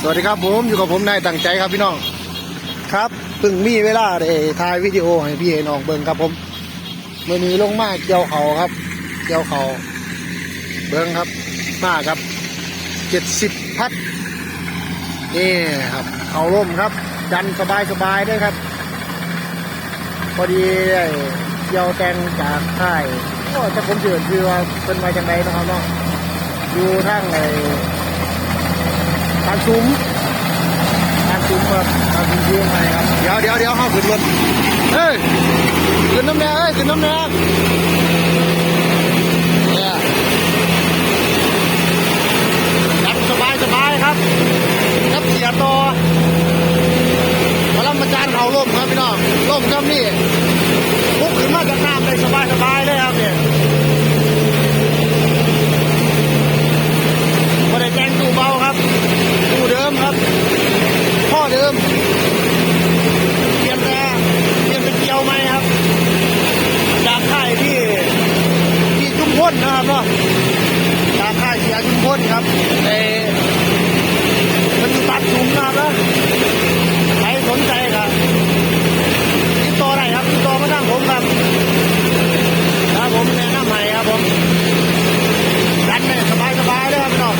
สวัสดีครับผมอยู่กับผมนายตั้งใจครับพี่น้องครับเพิ่งมีเวลาได้ถ่ายวิดีโอให้พี่น้องเบิ่งครับผมเมื่อนี้ลงมาเกี่ยวเขาครับ เกี่ยวเขาเบิ่งครับมาครับเจ็ดสิบพัดนี่ครับเขาร่มครับ ดันสบายสบายด้วยครับ พอดีเกี่ยวแตงจากค่ายก็จะผมเดือดคือว่าเป็นมาจังไดเนะครับนาะอยู่ทางไอ ทางซุ้มทางซุ้มครับทางซุ้มที่ยังไงครับ เดี๋ยวเดี๋ยวเดี๋ยวเข้าขึ้นรถเฮ้ย ขึ้นน้ำแดงเอ้ย ขึ้นน้ำแดงเนี่ยยัดสบายสบายครับยับเสียต่อมาลำมาจานเขาล่มครับพี่น้องล่มครับนี่พุกขึ้นมาจากน้ำได้สบายสบายเลยครับเนี่ยไม่ได้แจ้งตู้เบาครับ ตู้เดิมครับ พ่อเดิม เปลี่ยนแต่เปลี่ยนเป็นเกลียวไหมครับ จากค่ายที่ที่จุมพลนะครับเนาะจาก ข้นครับในมันตัดถุงนะครับนะใครสนใจครับติดต่อได้ครับติดต่อมาทางผมครับครับผมแนะนำให้ครับผมดันได้สบายสบายๆเลยครับพี่น้อง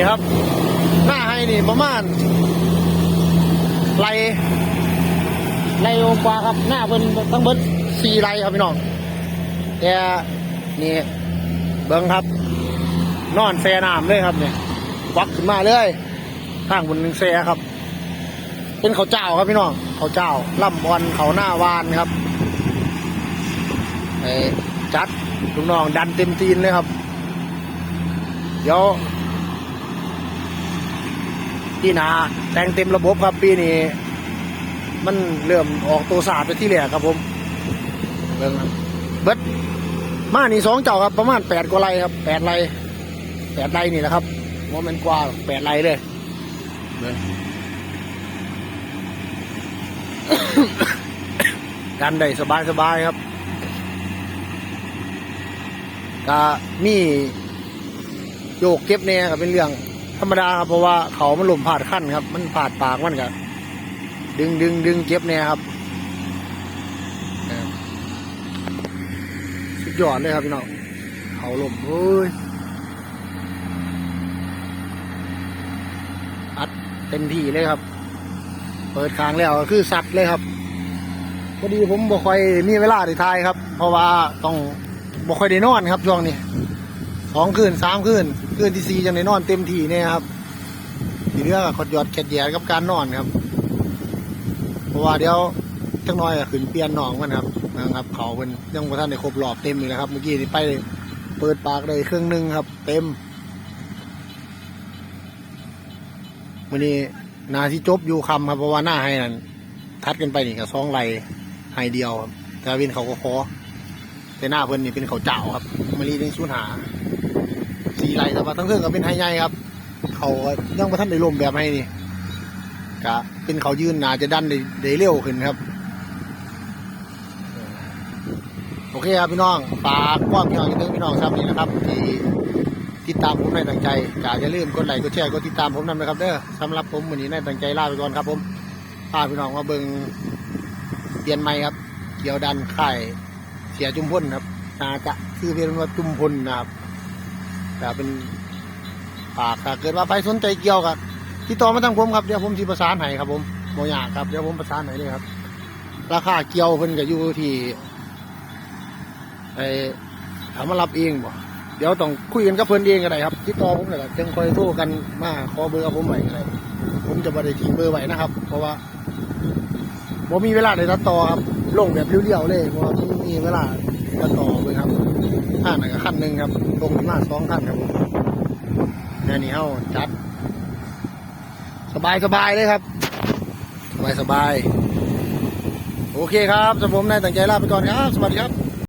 นี่ครับ หน้าให้นี่ประมาณไรไรองกว่าครับ หน้าเป็นทั้งเบิดสี่ไรครับพี่น้องแต่นี่เบิ้งครับ นอนแซ่น้ำเลยครับเนี่ยวักขึ้นมาเลยข้างบนหนึ่งแซ่ครับ เป็นเขาเจ้าครับพี่น้องเขาเจ้าล่ำบอลเขาหน้าวานครับไอจัดลูกน้องดันเต็มตีนเลยครับ เดี๋ยว ปีหนาแต่งเต็มระบบครับปีนี้ มันเริ่มออกตัวศาสตร์ไปที่แรกครับผมเบิ่งครับเบิดมานี่สองเจ้าครับประมาณแปดกว่าไรครับแปดไรแปดไรนี่แหละครับว่ามันกว่าแปดไรเลยเบิ่งดันได้สบายสบายๆครับก็มีโยกเก็บเนี่ยก็เป็นเรื่อง ธรรมดาครับเพราะว่าเขามันหล่มผ่าดขั้นครับ มันผ่าดปากมันกับดึงดึงดึงเก็บเนี่ยครับสุดยอดเลยครับพี่น้องเขาหล่มเฮ้ยอัดเต็มที่เลยครับ เปิดคางแล้วคือสัตว์เลยครับพอดีผมบ่ค่อยมีเวลาได้ทายครับ เพราะว่าต้องบ่ค่อยได้นอนครับช่วงนี้ สองคืนสามคืนคืนที่สี่จังได้นอนเต็มที่เนี่ยครับทีเรื่องขดยอดแคดแยกับการนอนครับ เพราะว่าเดี๋ยวจังน้อยขึ้นเปลี่ยนหนองมันครับนะครับ เขาเป็นยังบ่ท่านได้ครบรอบเต็มอยู่นะครับ เมื่อกี้นี่ไปเปิดปากได้เครื่องหนึงครับ เต็มวันนี้นาที่จบอยู่คำครับเพราะว่าหน้าให้นั่นทัดกันไปนี่กับสองไหลไฮเดียวครับแต่วินเขาก็คอแต่หน้าเพิ่อนนี่เป็นเขาเจ้าครับ มารีในสูญหาสี่ไรแต่ว่าทั้งเครื่องก็เป็นไฮใหญ่ครับ เขายังประทันได้ลมแบบให้นี่ก็เป็นเขายืนหนาจะดันได้เร็วขึ้นครับ โอเคครับพี่น้องฝากความพี่น้องอีกนึงพี่น้องครับนี่นะครับที่ติดตามผมในตั้งใจกาอย่าลืมกดไลค์กดแชร์กดติดตามผมนำนะครับเด้อสำหรับผมวันนี้ในตั้งใจลาไปก่อนครับ ผมพาพี่น้องมาเบิงเปลี่ยนใหม่ครับ เกี่ยวดันค่เสียจุ่มพลครับ นาจะคือเป็นว่าจุมพลนะครับแต่เป็นฝากถ้าเกิดว่าใครสนใจเกี่ยวกับติดต่อมาทางผมครับเดี๋ยวผมที่ประสานให้ครับ ผมโมยากครับเดี๋ยวผมประสานให้เลยครับ ราคาเกี่ยวเพิ่นก็อยู่ที่ไอ้ถามมารับเองบ่เดี๋ยวต้องคุยกันกับเพิ่นเองก็ได้ครับติดต่อผมเลยครับจังคอยโทรกันมาขอเบอร์ผมไว้ก็ได้ผมจะบ่ได้ทิ้งเบอร์ไว้นะครับ เพราะว่าบ่มีเวลาในตัดต่อครับลงแบบเรียวๆเลยเพราะว่ามันมีเวลา ก็ต่อเลยครับขั้นหนึ่งกับขั้นหนึ่งครับตรงหน้าสองขั้นครับผมนี่นี่เฮาจัด สบายสบายเลยครับ สบายสบายโอเคครับสำหรับผมนายตั้งใจลาไปก่อนครับ สวัสดีครับ